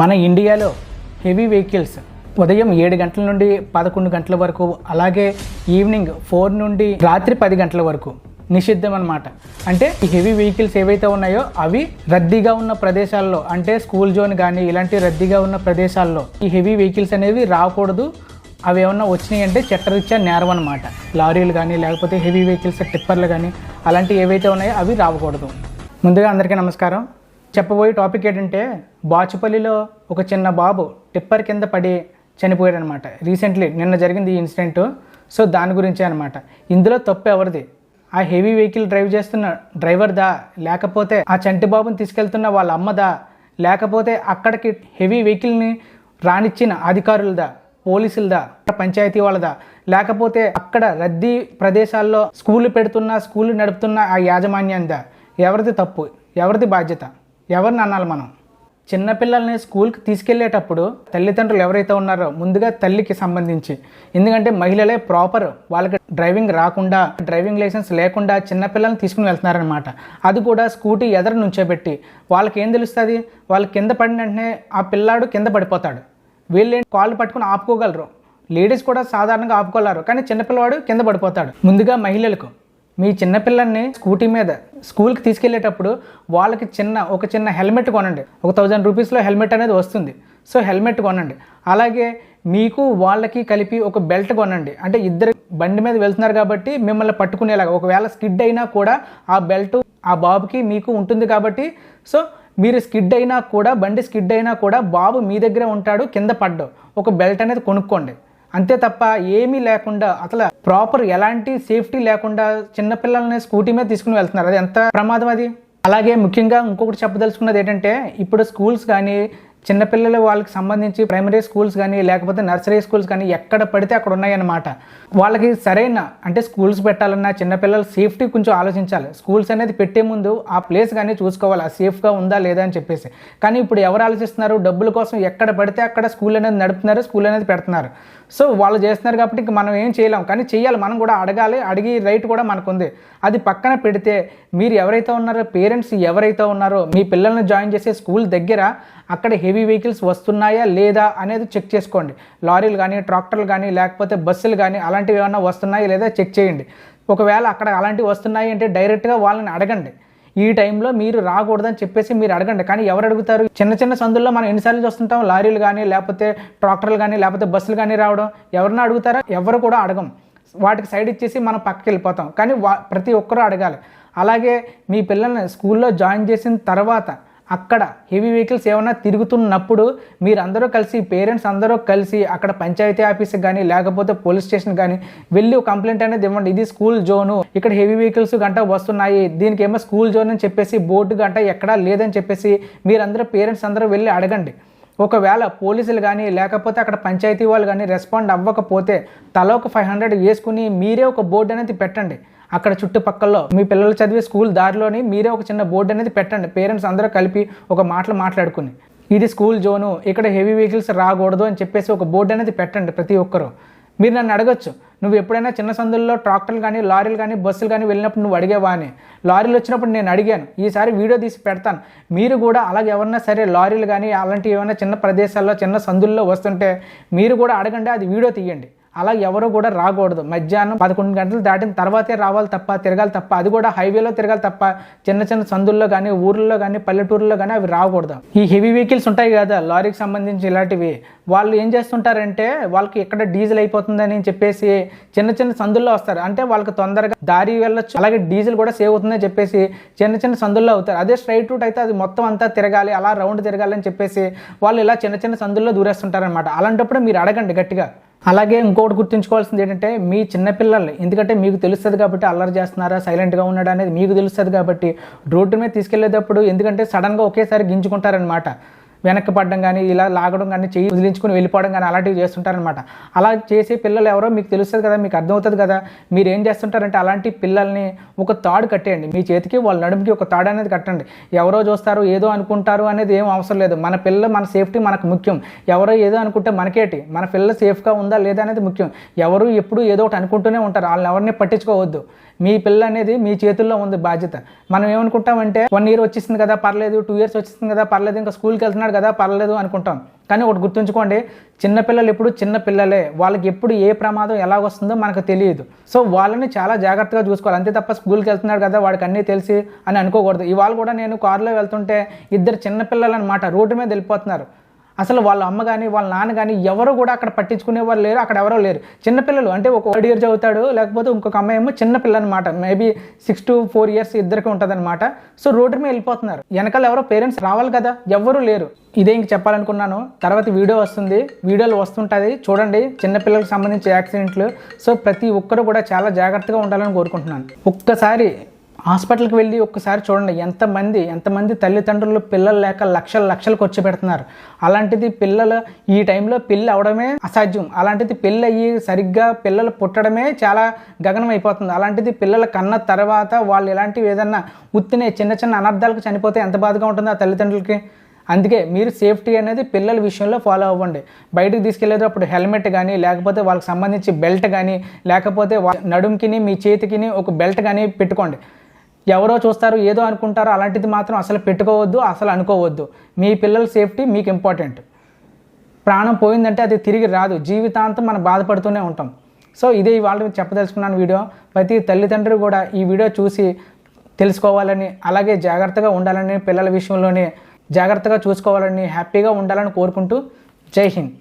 మన ఇండియాలో heavy vehicles ఉదయం ఏడు గంటల నుండి పదకొండు గంటల వరకు అలాగే ఈవినింగ్ ఫోర్ నుండి రాత్రి పది గంటల వరకు నిషిద్ధం అనమాట అంటే ఈ హెవీ వెహికల్స్ ఏవైతే ఉన్నాయో అవి రద్దీగా ఉన్న ప్రదేశాల్లో అంటే స్కూల్ జోన్ కానీ ఇలాంటి రద్దీగా ఉన్న ప్రదేశాల్లో ఈ హెవీ వెహికల్స్ అనేవి రాకూడదు. అవి ఏమన్నా వచ్చినాయి అంటే చట్టరీత్యా నేరం అనమాట లారీలు కానీ లేకపోతే హెవీ వెహికల్స్ టిప్పర్లు కానీ అలాంటివి ఏవైతే ఉన్నాయో అవి రాకూడదు. ముందుగా అందరికీ నమస్కారం. చెప్పబోయే టాపిక్ ఏంటంటే బాచుపల్లిలో ఒక చిన్న బాబు టిప్పర్ కింద పడి చనిపోయాడు అనమాట రీసెంట్లీ నిన్న జరిగింది ఈ ఇన్సిడెంట్. సో దాని గురించే అనమాట. ఇందులో తప్పు ఎవరిది? ఆ హెవీ వెహికల్ డ్రైవ్ చేస్తున్న డ్రైవర్దా? లేకపోతే ఆ చంటి బాబుని తీసుకెళ్తున్న వాళ్ళ అమ్మదా? లేకపోతే అక్కడికి హెవీ వెహికల్ని రానిచ్చిన అధికారులదా? పోలీసులదా? పంచాయతీ వాళ్ళదా? లేకపోతే అక్కడ రద్దీ ప్రదేశాల్లో స్కూళ్ళు పెడుతున్న స్కూల్ నడుపుతున్న ఆ యాజమాన్యందా? ఎవరిది తప్పు? ఎవరిది బాధ్యత? ఎవరిని అనాలి మనం? చిన్నపిల్లల్ని స్కూల్కి తీసుకెళ్ళేటప్పుడు తల్లిదండ్రులు ఎవరైతే ఉన్నారో ముందుగా తల్లికి సంబంధించి. ఎందుకంటే మహిళలే ప్రాపర్ వాళ్ళకి డ్రైవింగ్ రాకుండా డ్రైవింగ్ లైసెన్స్ లేకుండా చిన్నపిల్లల్ని తీసుకుని వెళ్తున్నారనమాట అది కూడా స్కూటీ ఎదర నుంచోబెట్టి వాళ్ళకి ఏం తెలుస్తుంది? వాళ్ళు కింద పడిన వెంటనే ఆ పిల్లాడు కింద పడిపోతాడు. వీళ్ళు కాళ్ళు పట్టుకుని ఆపుకోగలరు. లేడీస్ కూడా సాధారణంగా ఆపుకోలేరు. కానీ చిన్నపిల్లవాడు కింద పడిపోతాడు. ముందుగా మహిళలకు. మీ చిన్నపిల్లల్ని స్కూటీ మీద స్కూల్కి తీసుకెళ్ళేటప్పుడు వాళ్ళకి చిన్న ఒక చిన్న హెల్మెట్ కొనండి. ఒక థౌజండ్ రూపీస్లో హెల్మెట్ అనేది వస్తుంది. సో హెల్మెట్ కొనండి. అలాగే మీకు వాళ్ళకి కలిపి ఒక బెల్ట్ కొనండి. అంటే ఇద్దరు బండి మీద వెళ్తున్నారు కాబట్టి మిమ్మల్ని పట్టుకునేలాగా ఒకవేళ స్కిడ్ అయినా కూడా ఆ బెల్ట్ ఆ బాబుకి మీకు ఉంటుంది కాబట్టి. సో మీరు స్కిడ్ అయినా కూడా బండి స్కిడ్ అయినా కూడా బాబు మీ దగ్గరే ఉంటాడు కింద పడ్డావు ఒక బెల్ట్ అనేది కొనుక్కోండి. అంతే తప్ప ఏమీ లేకుండా అసలు ప్రాపర్ ఎలాంటి సేఫ్టీ లేకుండా చిన్నపిల్లల్ని స్కూటీ మీద తీసుకుని వెళ్తున్నారు. అది ఎంత ప్రమాదం అది? అలాగే ముఖ్యంగా ఇంకొకటి చెప్పదలుచుకున్నది ఏంటంటే ఇప్పుడు స్కూల్స్ కానీ చిన్నపిల్లల వాళ్ళకి సంబంధించి ప్రైమరీ స్కూల్స్ కానీ లేకపోతే నర్సరీ స్కూల్స్ కానీ ఎక్కడ పడితే అక్కడ ఉన్నాయన్నమాట. వాళ్ళకి సరైన అంటే స్కూల్స్ పెట్టాలన్నా చిన్నపిల్లల సేఫ్టీ కొంచెం ఆలోచించాలి. స్కూల్స్ అనేది పెట్టే ముందు ఆ ప్లేస్ కానీ చూసుకోవాలి. ఆ సేఫ్గా ఉందా లేదా అని చెప్పేసి. కానీ ఇప్పుడు ఎవరు ఆలోచిస్తున్నారు? డబ్బుల కోసం ఎక్కడ పడితే అక్కడ స్కూల్ అనేది నడుపుతున్నారు స్కూల్ అనేది పెడుతున్నారు. సో వాళ్ళు చేస్తున్నారు కాబట్టి ఇంక మనం ఏం చేయలేం. కానీ చేయాలి. మనం కూడా అడగాలి. అడిగి రైట్ కూడా మనకుంది. అది పక్కన పెడితే మీరు ఎవరైతే ఉన్నారో పేరెంట్స్ ఎవరైతే ఉన్నారో మీ పిల్లల్ని జాయిన్ చేసే స్కూల్ దగ్గర అక్కడ హెవీ వెహికల్స్ వస్తున్నాయా లేదా అనేది చెక్ చేసుకోండి. లారీలు కానీ ట్రాక్టర్లు కానీ లేకపోతే బస్సులు కానీ అలాంటివి ఏమైనా వస్తున్నాయా లేదా చెక్ చేయండి. ఒకవేళ అక్కడ అలాంటివి వస్తున్నాయి అంటే డైరెక్ట్గా వాళ్ళని అడగండి. ఈ టైంలో మీరు రాకూడదని చెప్పేసి మీరు అడగండి. కానీ ఎవరు అడుగుతారు? చిన్న చిన్న సందుల్లో మనం ఎన్నిసార్లు చూస్తుంటాం. లారీలు కానీ లేకపోతే ట్రాక్టర్లు కానీ లేకపోతే బస్సులు కానీ రావడం. ఎవరిని అడుగుతారా? ఎవరు కూడా అడగం. వాటికి సైడ్ ఇచ్చేసి మనం పక్కకి వెళ్ళిపోతాం. కానీ వా ప్రతి ఒక్కరూ అడగాలి. అలాగే మీ పిల్లల్ని స్కూల్లో జాయిన్ చేసిన తర్వాత అక్కడ హెవీ వెహికల్స్ ఏమైనా తిరుగుతున్నప్పుడు మీరందరూ కలిసి పేరెంట్స్ అందరూ కలిసి అక్కడ పంచాయతీ ఆఫీస్ కానీ లేకపోతే పోలీస్ స్టేషన్ కానీ వెళ్ళి ఒక కంప్లైంట్ అనేది ఇవ్వండి. ఇది స్కూల్ జోను. ఇక్కడ హెవీ వెహికల్స్ గంట వస్తున్నాయి. దీనికి ఏమో స్కూల్ జోన్ అని చెప్పేసి బోర్డు గంట ఎక్కడా లేదని చెప్పేసి మీరందరూ పేరెంట్స్ అందరూ వెళ్ళి అడగండి. ఒకవేళ పోలీసులు కానీ లేకపోతే అక్కడ పంచాయతీ వాళ్ళు కానీ రెస్పాండ్ అవ్వకపోతే తల ఒక ఫైవ్ హండ్రెడ్ వేసుకుని మీరే ఒక బోర్డు అనేది పెట్టండి. అక్కడ చుట్టుపక్కల్లో మీ పిల్లలు చదివే స్కూల్ దారిలోని మీరే ఒక చిన్న బోర్డు అనేది పెట్టండి. పేరెంట్స్ అందరూ కలిపి ఒక మాటలు మాట్లాడుకుని. ఇది స్కూల్ జోను ఇక్కడ హెవీ వెహికల్స్ రాకూడదు అని చెప్పేసి ఒక బోర్డు అనేది పెట్టండి ప్రతి ఒక్కరు. మీరు నన్ను అడగచ్చు నువ్వు ఎప్పుడైనా చిన్న సందుల్లో ట్రాక్టర్లు కానీ లారీలు కానీ బస్సులు కానీ వెళ్ళినప్పుడు నువ్వు అడిగేవా అని. లారీలు వచ్చినప్పుడు నేను అడిగాను ఈసారి వీడియో తీసి పెడతాను. మీరు కూడా అలాగే ఎవరన్నా సరే లారీలు కానీ అలాంటివి ఏమైనా చిన్న ప్రదేశాల్లో చిన్న సందుల్లో వస్తుంటే మీరు కూడా అడగండి అది వీడియో తీయండి. అలా ఎవరు కూడా రాకూడదు. మధ్యాహ్నం పదకొండు గంటలు దాటిన తర్వాతే రావాలి తప్ప తిరగాలి తప్ప అది కూడా హైవేలో తిరగాలి తప్ప చిన్న చిన్న సందుల్లో కానీ ఊర్లలో కానీ పల్లెటూరులో కానీ అవి రాకూడదు. ఈ హెవీ వెహికల్స్ ఉంటాయి కదా లారీకి సంబంధించి ఇలాంటివి. వాళ్ళు ఏం చేస్తుంటారంటే వాళ్ళకి ఎక్కడ డీజిల్ అయిపోతుందని చెప్పేసి చిన్న చిన్న సందుల్లో వస్తారు. అంటే వాళ్ళకి తొందరగా దారి వెళ్ళొచ్చు. అలాగే డీజిల్ కూడా సేవ్ అవుతుందని చెప్పేసి చిన్న చిన్న సందుల్లో అవుతారు. అదే స్ట్రైట్ రూట్ అయితే అది మొత్తం అంతా తిరగాలి అలా రౌండ్ తిరగాలి అని చెప్పేసి వాళ్ళు ఇలా చిన్న చిన్న సందుల్లో దూరేస్తుంటారనమాట అలాంటప్పుడు మీరు అడగండి గట్టిగా. అలాగే ఇంకోటి గుర్తుంచుకోవాల్సింది ఏంటంటే మీ చిన్నపిల్లల్ని ఎందుకంటే మీకు తెలుస్తుంది కాబట్టి అల్లరి చేస్తున్నారా సైలెంట్గా ఉన్నాడా అనేది మీకు తెలుస్తుంది కాబట్టి రోడ్డు మీద తీసుకెళ్ళేటప్పుడు ఎందుకంటే సడన్గా ఒకేసారి గింజుకుంటారనమాట వెనక్కి పడడం కానీ ఇలా లాగడం కానీ చెయ్యి వదిలించుకుని వెళ్ళిపోవడం కానీ అలాంటివి చేస్తుంటారనమాట అలా చేసే పిల్లలు ఎవరో మీకు తెలుస్తుంది కదా మీకు అర్థమవుతుంది కదా మీరు ఏం చేస్తుంటారంటే అలాంటి పిల్లల్ని ఒక తాడు కట్టేయండి. మీ చేతికి వాళ్ళ నడుముకి ఒక తాడు అనేది కట్టండి. ఎవరో చూస్తారు ఏదో అనుకుంటారు అనేది ఏం అవసరం లేదు. మన పిల్ల మన సేఫ్టీ మనకు ముఖ్యం. ఎవరో ఏదో అనుకుంటే మనకేటి? మన పిల్ల సేఫ్గా ఉందా లేదా అనేది ముఖ్యం. ఎవరు ఎప్పుడు ఏదో ఒకటి అనుకుంటూనే ఉంటారు. వాళ్ళని ఎవరిని పట్టించుకోవద్దు. మీ పిల్ల అనేది మీ చేతుల్లో ఉంది బాధ్యత. మనం ఏమనుకుంటామంటే వన్ ఇయర్ వచ్చేసింది కదా పర్లేదు టూ ఇయర్స్ వచ్చేసింది కదా పర్లేదు ఇంకా స్కూల్కి వెళ్తున్నాడు వెళ్తున్నాడు కదా పర్లేదు అనుకుంటాం. కానీ ఒకటి గుర్తుంచుకోండి చిన్నపిల్లలు ఎప్పుడు చిన్నపిల్లలే వాళ్ళకి ఎప్పుడు ఏ ప్రమాదం ఎలా వస్తుందో మనకు తెలియదు. సో వాళ్ళని చాలా జాగ్రత్తగా చూసుకోవాలి. అంతే తప్ప స్కూల్కి వెళ్తున్నాడు కదా వాడికి అన్నీ తెలిసి అని అనుకోకూడదు. ఇవాళ కూడా నేను కారులో వెళ్తుంటే ఇద్దరు చిన్నపిల్లలు అనమాట రోడ్డు మీద వెళ్ళిపోతున్నారు. అసలు వాళ్ళ అమ్మ కానీ వాళ్ళ నాన్న కానీ ఎవరు కూడా అక్కడ పట్టించుకునే వాళ్ళు లేరు అక్కడ ఎవరో లేరు. చిన్నపిల్లలు అంటే ఒక థర్డ్ ఇయర్ చదువుతాడు లేకపోతే ఇంకొక అమ్మాయి ఏమో చిన్నపిల్ల అనమాట maybe six to four years ఇద్దరికి ఉంటుంది అనమాట సో రోడ్డు మీద వెళ్ళిపోతున్నారు. వెనకాల ఎవరో పేరెంట్స్ రావాలి కదా ఎవరు లేరు. ఇదే ఇంక చెప్పాలనుకున్నాను. తర్వాత వీడియో వస్తుంది. వీడియోలు వస్తుంటుంది చూడండి చిన్నపిల్లలకు సంబంధించి యాక్సిడెంట్లు సో ప్రతి ఒక్కరు కూడా చాలా జాగ్రత్తగా ఉండాలని కోరుకుంటున్నాను. ఒక్కసారి హాస్పిటల్కి వెళ్ళి ఒక్కసారి చూడండి ఎంతమంది ఎంతమంది తల్లిదండ్రులు పిల్లలు లేక లక్షల లక్షలు ఖర్చు పెడుతున్నారు. అలాంటిది పిల్లలు ఈ టైంలో పెళ్ళి అవడమే అసాధ్యం. అలాంటిది పెళ్ళి అయ్యి సరిగ్గా పిల్లలు పుట్టడమే చాలా గగనం అయిపోతుంది. అలాంటిది పిల్లల కన్న తర్వాత వాళ్ళు ఇలాంటివి ఏదన్నా ఉత్తినే చిన్న చిన్న అనర్థాలకు చనిపోతే ఎంత బాధగా ఉంటుందో ఆ తల్లిదండ్రులకి? అందుకే మీరు సేఫ్టీ అనేది పిల్లల విషయంలో ఫాలో అవ్వండి. బయటకు తీసుకెళ్ళేటప్పుడు హెల్మెట్ కానీ లేకపోతే వాళ్ళకి సంబంధించి బెల్ట్ కానీ లేకపోతే వా- నడుంకిని మీ చేతికిని ఒక బెల్ట్ కానీ పెట్టుకోండి. ఎవరో చూస్తారు ఏదో అనుకుంటారో అలాంటిది మాత్రం అసలు పెట్టుకోవద్దు అసలు అనుకోవద్దు. మీ పిల్లల సేఫ్టీ మీకు ఇంపార్టెంట్. ప్రాణం పోయిందంటే అది తిరిగి రాదు. జీవితాంతం మనం బాధపడుతూనే ఉంటాం. సో ఇదే ఇవాళ చెప్పదలుచుకున్నాను వీడియో. ప్రతి తల్లిదండ్రులు కూడా ఈ వీడియో చూసి తెలుసుకోవాలని అలాగే జాగ్రత్తగా ఉండాలని పిల్లల విషయంలోనే జాగ్రత్తగా చూసుకోవాలని హ్యాపీగా ఉండాలని కోరుకుంటూ జై హింద్.